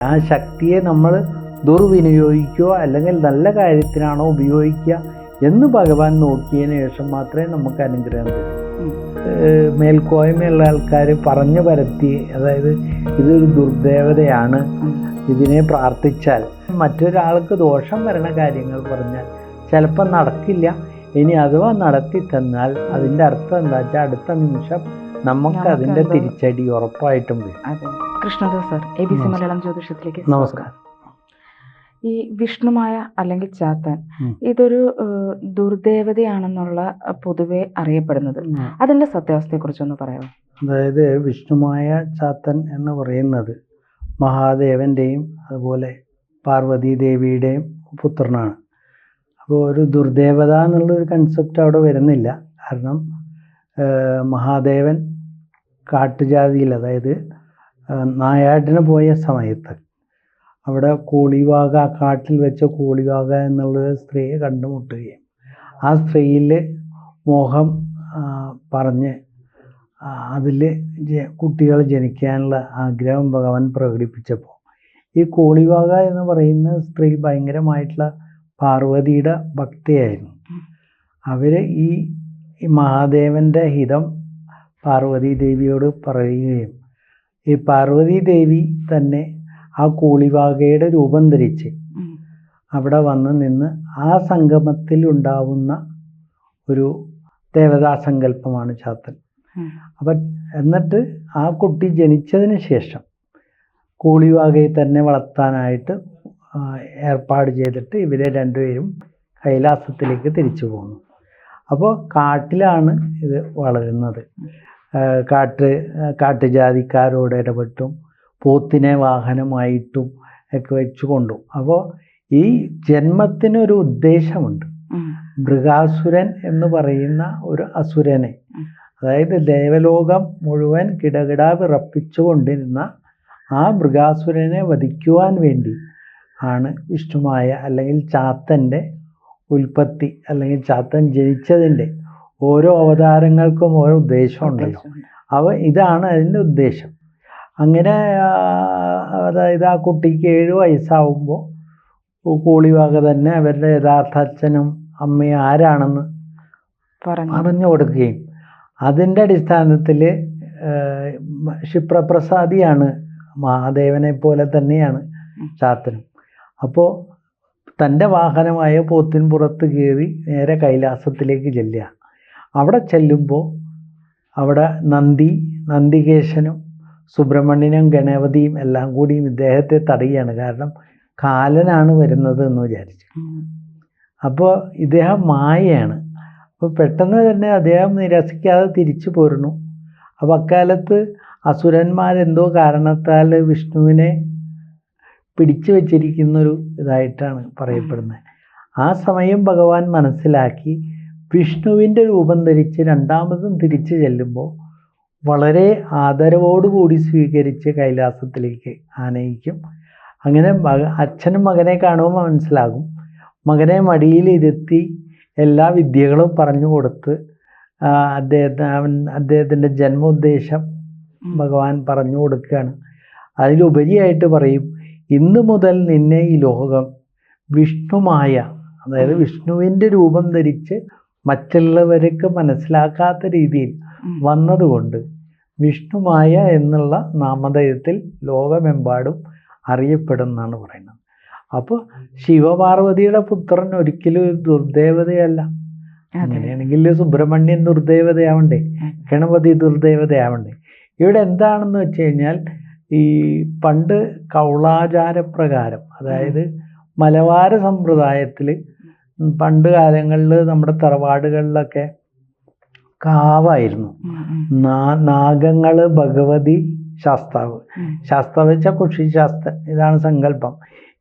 ആ ശക്തിയെ നമ്മൾ ദുർവിനിയോഗിക്കുകയോ അല്ലെങ്കിൽ നല്ല കാര്യത്തിനാണോ ഉപയോഗിക്കുക എന്ന് ഭഗവാൻ നോക്കിയതിന് ശേഷം മാത്രമേ നമുക്ക് അനുഗ്രഹം തരൂ. മേൽക്കോയ്മയുള്ള ആൾക്കാർ പറഞ്ഞു പരത്തി അതായത് ഇതൊരു ദുർദേവതയാണ് ഇതിനെ പ്രാർത്ഥിച്ചാൽ. മറ്റൊരാൾക്ക് ദോഷം വരണ കാര്യങ്ങൾ പറഞ്ഞാൽ ചിലപ്പോൾ നടക്കില്ല. ഇനി അഥവാ നടത്തി തന്നാൽ അതിന്റെ അർത്ഥം എന്താ വെച്ചാൽ അടുത്ത നിമിഷം നമുക്ക് അതിന്റെ തിരിച്ചടി ഉറപ്പായിട്ടും വരും. അതെ sir A B C Malayalam ജ്യോതിഷത്തിലേക്ക് നമസ്കാരം. ഈ വിഷ്ണുമായ അല്ലെങ്കിൽ ചാത്തൻ ഇതൊരു ദുർദേവതയാണെന്നുള്ള പൊതുവെ അറിയപ്പെടുന്നത്. അതിന്റെ സത്യാവസ്ഥയെ കുറിച്ചൊന്ന് പറയാമോ? അതായത് വിഷ്ണുമായ ചാത്തൻ എന്ന് പറയുന്നത് മഹാദേവന്റെയും അതുപോലെ പാർവതി ദേവിയുടെയും പുത്രനാണ്. അപ്പോൾ ഒരു ദുർദേവത എന്നുള്ളൊരു കൺസെപ്റ്റ് അവിടെ വരുന്നില്ല. കാരണം മഹാദേവൻ കാട്ടുജാതിയിൽ അതായത് നായാട്ടിന് പോയ സമയത്ത് അവിടെ കോളിവാക കാട്ടിൽ വെച്ച കോളിവാക എന്നുള്ള സ്ത്രീയെ കണ്ടുമുട്ടുകയും ആ സ്ത്രീയിൽ മോഹം പറഞ്ഞ് അതിൽ കുട്ടികൾ ജനിക്കാനുള്ള ആഗ്രഹം ഭഗവാൻ പ്രകടിപ്പിച്ചപ്പോൾ ഈ കോളിവാക എന്ന് പറയുന്ന സ്ത്രീ ഭയങ്കരമായിട്ടുള്ള പാർവതിയുടെ ഭക്തിയായിരുന്നു. അവർ ഈ മഹാദേവന്റെ ഹിതം പാർവതി ദേവിയോട് പറയുകയും ഈ പാർവതി ദേവി തന്നെ ആ കോളിവാകയുടെ രൂപം ധരിച്ച് അവിടെ വന്ന് നിന്ന് ആ സംഗമത്തിൽ ഉണ്ടാവുന്ന ഒരു ദേവതാ സങ്കല്പമാണ് ചാത്തൻ. അപ്പം എന്നിട്ട് ആ കുട്ടി ജനിച്ചതിന് ശേഷം കൂളിവാകയെ തന്നെ വളർത്താനായിട്ട് ഏർപ്പാട് ചെയ്തിട്ട് ഇവരെ രണ്ടുപേരും കൈലാസത്തിലേക്ക് തിരിച്ചു പോകുന്നു അപ്പോൾ കാട്ടിലാണ് ഇത് വളരുന്നത്. കാട്ട് കാട്ടുജാതിക്കാരോട് ഇടപെട്ടും പോത്തിനെ വാഹനമായിട്ടും ഒക്കെ വെച്ച് കൊണ്ടു അപ്പോൾ ഈ ജന്മത്തിനൊരു ഉദ്ദേശമുണ്ട്. മൃഗാസുരൻ എന്ന് പറയുന്ന ഒരു അസുരനെ. അതായത് ദേവലോകം മുഴുവൻ കിടകിട വിറപ്പിച്ചുകൊണ്ടിരുന്ന ആ മൃഗാസുരനെ വധിക്കുവാൻ വേണ്ടി ആണ് വിഷ്ണുമായ അല്ലെങ്കിൽ ചാത്തന്റെ ഉൽപ്പത്തി അല്ലെങ്കിൽ ചാത്തൻ ജനിച്ചതിന്റെ ഓരോ അവതാരങ്ങൾക്കും ഓരോ ഉദ്ദേശമുണ്ടല്ലോ. ഉദ്ദേശമുണ്ട്. അവ ഇതാണ് അതിന്റെ ഉദ്ദേശം. അങ്ങനെ അതായത് ആ കുട്ടിക്ക് ഏഴ് വയസ്സാവുമ്പോൾ കൂളിവാക തന്നെ അവരുടെ യഥാർത്ഥ അച്ഛനും അമ്മയും ആരാണെന്ന് പറഞ്ഞു. കൊടുക്കുകയും. അതിന്റെ അടിസ്ഥാനത്തിൽ ക്ഷിപ്രപ്രസാദിയാണ് മഹാദേവനെ പോലെ തന്നെയാണ് ഉം. അപ്പോൾ തന്റെ വാഹനമായ പോത്തിൻ പുറത്ത് കയറി നേരെ കൈലാസത്തിലേക്ക് ചെല്ലുക. അവിടെ ചെല്ലുമ്പോൾ അവിടെ നന്ദി നന്ദികേശനും സുബ്രഹ്മണ്യനും ഗണപതിയും എല്ലാം കൂടിയും ഇദ്ദേഹത്തെ തടയുകയാണ്. കാരണം കാലനാണ് വരുന്നത് എന്ന് വിചാരിച്ചു. അപ്പോൾ ഇദ്ദേഹം മായയാണ്. അപ്പോൾ പെട്ടെന്ന് തന്നെ അദ്ദേഹം നിരസിക്കാതെ തിരിച്ചു പോരുന്നു. അപ്പോൾ അക്കാലത്ത് അസുരന്മാരെന്തോ കാരണത്താൽ വിഷ്ണുവിനെ പിടിച്ചു വച്ചിരിക്കുന്നൊരു ഇതായിട്ടാണ് പറയപ്പെടുന്നത്. ആ സമയം ഭഗവാൻ മനസ്സിലാക്കി വിഷ്ണുവിന്റെ രൂപം ധരിച്ച് രണ്ടാമതും തിരിച്ചു ചെല്ലുമ്പോൾ വളരെ ആദരവോടുകൂടി സ്വീകരിച്ച് കൈലാസത്തിലേക്ക് ആനയിക്കും. അങ്ങനെ മക അച്ഛനും മകനെ കാണുമ്പോൾ മനസ്സിലാകും. മകനെ മടിയിലിരുത്തി എല്ലാ വിദ്യകളും പറഞ്ഞു കൊടുത്ത് ആ, അദ്ദേഹത്തിന് അവൻ അദ്ദേഹത്തിന്റെ ജന്മോദ്ദേശം ഉദ്ദേശം ഭഗവാൻ പറഞ്ഞു കൊടുക്കുകയാണ്. അതിലുപരിയായിട്ട് പറയും ഇന്ന് മുതൽ നിന്നെ ഈ ലോകം വിഷ്ണുമായ അതായത് വിഷ്ണുവിന്റെ രൂപം ധരിച്ച് മറ്റുള്ളവർക്ക് മനസ്സിലാക്കാത്ത രീതിയിൽ വന്നതുകൊണ്ട് വിഷ്ണുമായ എന്നുള്ള നാമധേയത്തിൽ ലോകമെമ്പാടും അറിയപ്പെടുന്നാണ് പറയുന്നത്. അപ്പോൾ ശിവപാർവതിയുടെ പുത്രൻ ഒരിക്കലും ഒരു ദുർദേവതയല്ല. അങ്ങനെയാണെങ്കിൽ സുബ്രഹ്മണ്യൻ ദുർദേവതയാവണ്ടേ. ഗണപതി ദുർദേവതയാവണ്ടേ? ഇവിടെ എന്താണെന്ന് വെച്ച് കഴിഞ്ഞാൽ ഈ പണ്ട് കൗളാചാരപ്രകാരം അതായത് മലബാര സമ്പ്രദായത്തിൽ പണ്ട് കാലങ്ങളിൽ നമ്മുടെ തറവാടുകളിലൊക്കെ കാവായിരുന്നു. നാഗങ്ങൾ ഭഗവതി ശാസ്താവ്. ശാസ്താവ് വെച്ചാൽ കൃഷി ശാസ്ത്ര ഇതാണ് സങ്കല്പം.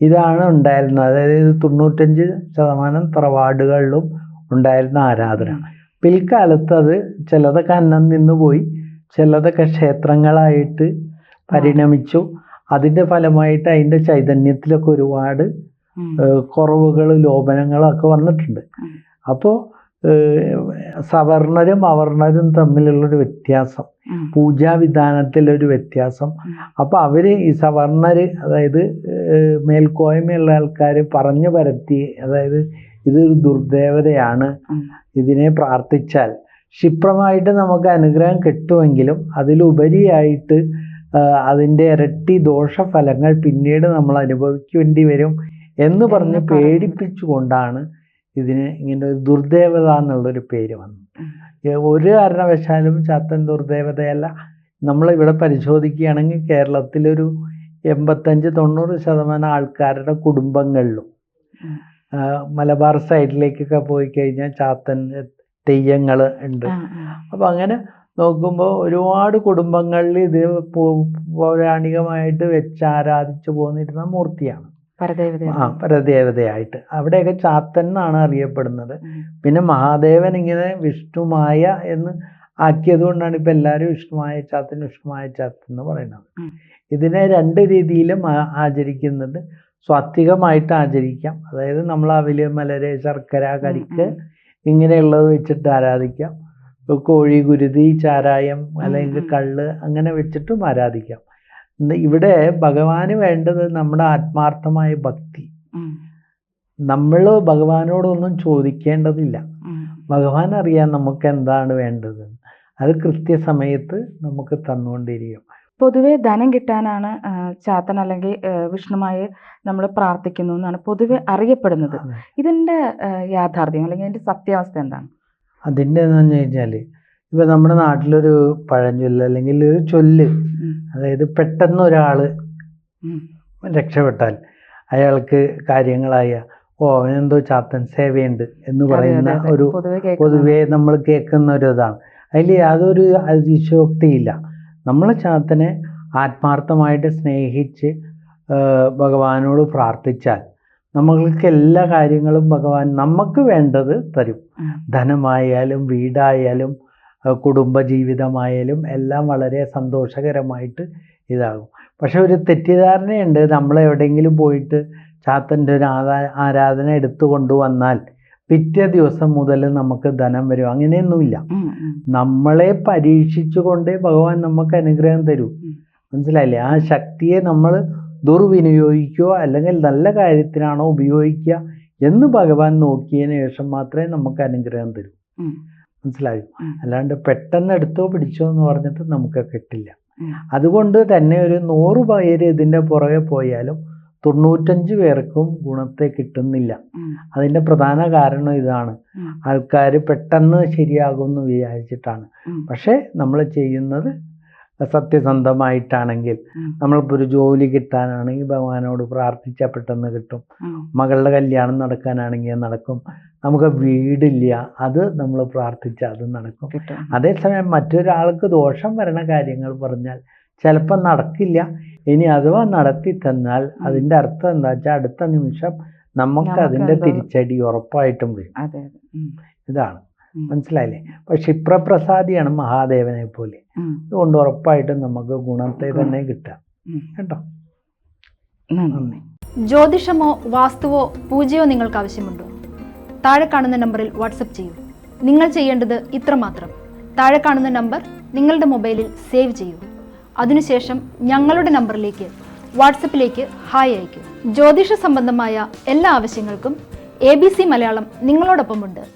ഇതാണ് ഉണ്ടായിരുന്നത്. അതായത് തൊണ്ണൂറ്റഞ്ച് ശതമാനം തറവാടുകളിലും ഉണ്ടായിരുന്ന ആരാധന. പിൽക്കാലത്ത് അത് ചിലതൊക്കെ അന്നം നിന്ന് പോയി ചിലതൊക്കെ ക്ഷേത്രങ്ങളായിട്ട് പരിണമിച്ചു. അതിന്റെ ഫലമായിട്ട് അതിന്റെ ചൈതന്യത്തിലൊക്കെ ഒരുപാട്. കുറവുകൾ ലോപനങ്ങളൊക്കെ വന്നിട്ടുണ്ട്. അപ്പോൾ സവർണരും അവർണരും തമ്മിലുള്ളൊരു വ്യത്യാസം. പൂജാവിധാനത്തിലൊരു വ്യത്യാസം. അപ്പോൾ അവർ ഈ സവർണർ അതായത് മേൽക്കോയ്മയുള്ള ആൾക്കാർ പറഞ്ഞു പരത്തി അതായത് ഇതൊരു ദുർദേവതയാണ് ഇതിനെ പ്രാർത്ഥിച്ചാൽ ക്ഷിപ്രമായിട്ട് നമുക്ക് അനുഗ്രഹം കിട്ടുമെങ്കിലും അതിലുപരിയായിട്ട് അതിന്റെ ഇരട്ടി ദോഷഫലങ്ങൾ പിന്നീട് നമ്മൾ അനുഭവിക്കേണ്ടി വരും എന്ന് പറഞ്ഞ് പേടിപ്പിച്ചുകൊണ്ടാണ് ഇതിന് ഇങ്ങനെ ഒരു ദുർദേവത എന്നുള്ളൊരു പേര് വന്നു ഒരു കാരണവശാലും ചാത്തൻ ദുർദേവതയല്ല. നമ്മളിവിടെ പരിശോധിക്കുകയാണെങ്കിൽ കേരളത്തിലൊരു എൺപത്തഞ്ച് തൊണ്ണൂറ് ശതമാനം ആൾക്കാരുടെ കുടുംബങ്ങളിലും മലബാർ സൈഡിലേക്കൊക്കെ പോയി കഴിഞ്ഞാൽ ചാത്തൻ തെയ്യങ്ങൾ ഉണ്ട്. അപ്പം അങ്ങനെ നോക്കുമ്പോൾ ഒരുപാട് കുടുംബങ്ങളിൽ ഇത് പൗരാണികമായിട്ട് വെച്ച് ആരാധിച്ചു പോന്നിരുന്ന മൂർത്തിയാണ്. ആ പരദേവതയായിട്ട്. അവിടെയൊക്കെ ചാത്തൻ എന്നാണ് അറിയപ്പെടുന്നത് പിന്നെ മഹാദേവൻ ഇങ്ങനെ വിഷ്ണുമായ എന്ന് ആക്കിയത് കൊണ്ടാണ് ഇപ്പം എല്ലാവരും വിഷ്ണുമായ ചാത്തൻ വിഷ്ണുമായ ചാത്തൻ എന്ന് പറയുന്നത്. ഇതിനെ രണ്ട് രീതിയിലും ആചരിക്കുന്നത് ആചരിക്കുന്നുണ്ട്. സ്വാത്വികമായിട്ട് ആചരിക്കാം. അതായത് നമ്മൾ അവിൽ മലര് ശർക്കര കരിക്ക്. ഇങ്ങനെയുള്ളത് വെച്ചിട്ട് ആരാധിക്കാം. കോഴി കുരുതി ചാരായം അല്ലെങ്കിൽ കള്ള് അങ്ങനെ വെച്ചിട്ടും ആരാധിക്കാം. ഇവിടെ ഭഗവാന് വേണ്ടത് നമ്മുടെ ആത്മാർത്ഥമായ ഭക്തി. നമ്മൾ ഭഗവാനോടൊന്നും ചോദിക്കേണ്ടതില്ല. ഭഗവാൻ അറിയാൻ നമുക്ക് എന്താണ് വേണ്ടത്? അത് കൃത്യസമയത്ത് നമുക്ക് തന്നുകൊണ്ടിരിക്കും. പൊതുവെ ധനം കിട്ടാനാണ് ചാത്തൻ അല്ലെങ്കിൽ വിഷ്ണുമായി നമ്മൾ പ്രാർത്ഥിക്കുന്നു എന്നാണ് പൊതുവെ അറിയപ്പെടുന്നത്. ഇതിന്റെ യാഥാർത്ഥ്യം അല്ലെങ്കിൽ അതിന്റെ സത്യാവസ്ഥ എന്താണ്? അതിന്റെ എന്ന് പറഞ്ഞു കഴിഞ്ഞാൽ ഇപ്പൊ നമ്മുടെ നാട്ടിലൊരു പഴഞ്ചൊല്ല് അല്ലെങ്കിൽ ഒരു ചൊല്ല് അതായത് പെട്ടെന്ന് ഒരാൾ രക്ഷപ്പെട്ടാൽ അയാൾക്ക് കാര്യങ്ങളായ ഓ അവനെന്തോ ചാത്തൻ സേവയുണ്ട് എന്ന് പറയുന്ന. ഒരു പൊതുവെ നമ്മൾ കേൾക്കുന്ന ഒരു ഇതാണ് അതിൽ യാതൊരു അതിശോക്തിയില്ല നമ്മൾ ചാത്തനെ ആത്മാർത്ഥമായിട്ട് സ്നേഹിച്ച് ഭഗവാനോട് പ്രാർത്ഥിച്ചാൽ നമ്മൾക്ക് എല്ലാ കാര്യങ്ങളും ഭഗവാൻ നമുക്ക് വേണ്ടത് തരും. ധനമായാലും വീടായാലും കുടുംബജീവിതമായാലും എല്ലാം വളരെ സന്തോഷകരമായിട്ട് ഇതാകും. പക്ഷെ ഒരു തെറ്റിദ്ധാരണയുണ്ട്. നമ്മൾ എവിടെയെങ്കിലും പോയിട്ട് ചാത്തന്റെ ഒരു ആരാ ആരാധന എടുത്തു കൊണ്ടുവന്നാൽ പിറ്റേ ദിവസം മുതൽ നമുക്ക് ധനം വരും. അങ്ങനെയൊന്നുമില്ല. നമ്മളെ പരീക്ഷിച്ചു നമ്മളെ പരീക്ഷിച്ചുകൊണ്ടേ ഭഗവാൻ നമുക്ക് അനുഗ്രഹം തരൂ. മനസ്സിലായില്ലേ? ആ ശക്തിയെ നമ്മൾ ദുർവിനിയോഗിക്കുകയോ അല്ലെങ്കിൽ നല്ല കാര്യത്തിനാണോ ഉപയോഗിക്കുക എന്ന് ഭഗവാൻ നോക്കിയതിന് ശേഷം മാത്രമേ നമുക്ക് അനുഗ്രഹം തരൂ. മനസ്സിലായോ. അല്ലാണ്ട് പെട്ടെന്ന് എടുത്തോ പിടിച്ചോ എന്ന് പറഞ്ഞിട്ട് നമുക്ക് കിട്ടില്ല. അതുകൊണ്ട് തന്നെ ഒരു നൂറ് പേര് ഇതിന്റെ പുറകെ പോയാലും തൊണ്ണൂറ്റഞ്ച് പേർക്കും ഗുണത്തെ കിട്ടുന്നില്ല. അതിന്റെ പ്രധാന കാരണം ഇതാണ്. ആൾക്കാർ പെട്ടെന്ന് ശരിയാകുമെന്ന് വിചാരിച്ചിട്ടാണ്. പക്ഷേ നമ്മൾ ചെയ്യുന്നത് സത്യസന്ധമായിട്ടാണെങ്കിൽ. നമ്മളിപ്പോൾ ഒരു ജോലി കിട്ടാനാണെങ്കിൽ ഭഗവാനോട് പ്രാർത്ഥിച്ചാൽ പെട്ടെന്ന് കിട്ടും. മകളുടെ കല്യാണം നടക്കാനാണെങ്കിൽ നടക്കും. നമുക്ക് വീടില്ല അത് നമ്മൾ പ്രാർത്ഥിച്ചാൽ അത് നടക്കും. അതേസമയം മറ്റൊരാൾക്ക് ദോഷം വരണ കാര്യങ്ങൾ പറഞ്ഞാൽ ചിലപ്പോൾ നടക്കില്ല. ഇനി അഥവാ നടത്തി തന്നാൽ അതിന്റെ അർത്ഥം എന്താ വെച്ചാൽ അടുത്ത നിമിഷം നമുക്ക് അതിന്റെ അതിന്റെ തിരിച്ചടി ഉറപ്പായിട്ടും വരും. ഇതാണ്. മനസ്സിലായില്ലേ? അപ്പൊ ക്ഷിപ്രപ്രസാദിയാണ് മഹാദേവനെ പോലെ. അതുകൊണ്ട് ഉറപ്പായിട്ടും നമുക്ക് ഗുണത്തെ തന്നെ കിട്ടാം. കേട്ടോ? നന്ദി. നന്ദി. ജ്യോതിഷമോ വാസ്തുവോ പൂജയോ നിങ്ങൾക്ക് ആവശ്യമുണ്ടോ? താഴെ കാണുന്ന നമ്പറിൽ വാട്സപ്പ് ചെയ്യൂ. നിങ്ങൾ ചെയ്യേണ്ടത് ഇത്ര മാത്രം താഴെ കാണുന്ന നമ്പർ നിങ്ങളുടെ മൊബൈലിൽ സേവ് ചെയ്യൂ. അതിനുശേഷം ഞങ്ങളുടെ നമ്പറിലേക്ക് വാട്സപ്പിലേക്ക് ഹായ് അയയ്ക്കൂ. ജ്യോതിഷ സംബന്ധമായ എല്ലാ ആവശ്യങ്ങൾക്കും എ ബി സി മലയാളം നിങ്ങളോടൊപ്പമുണ്ട്.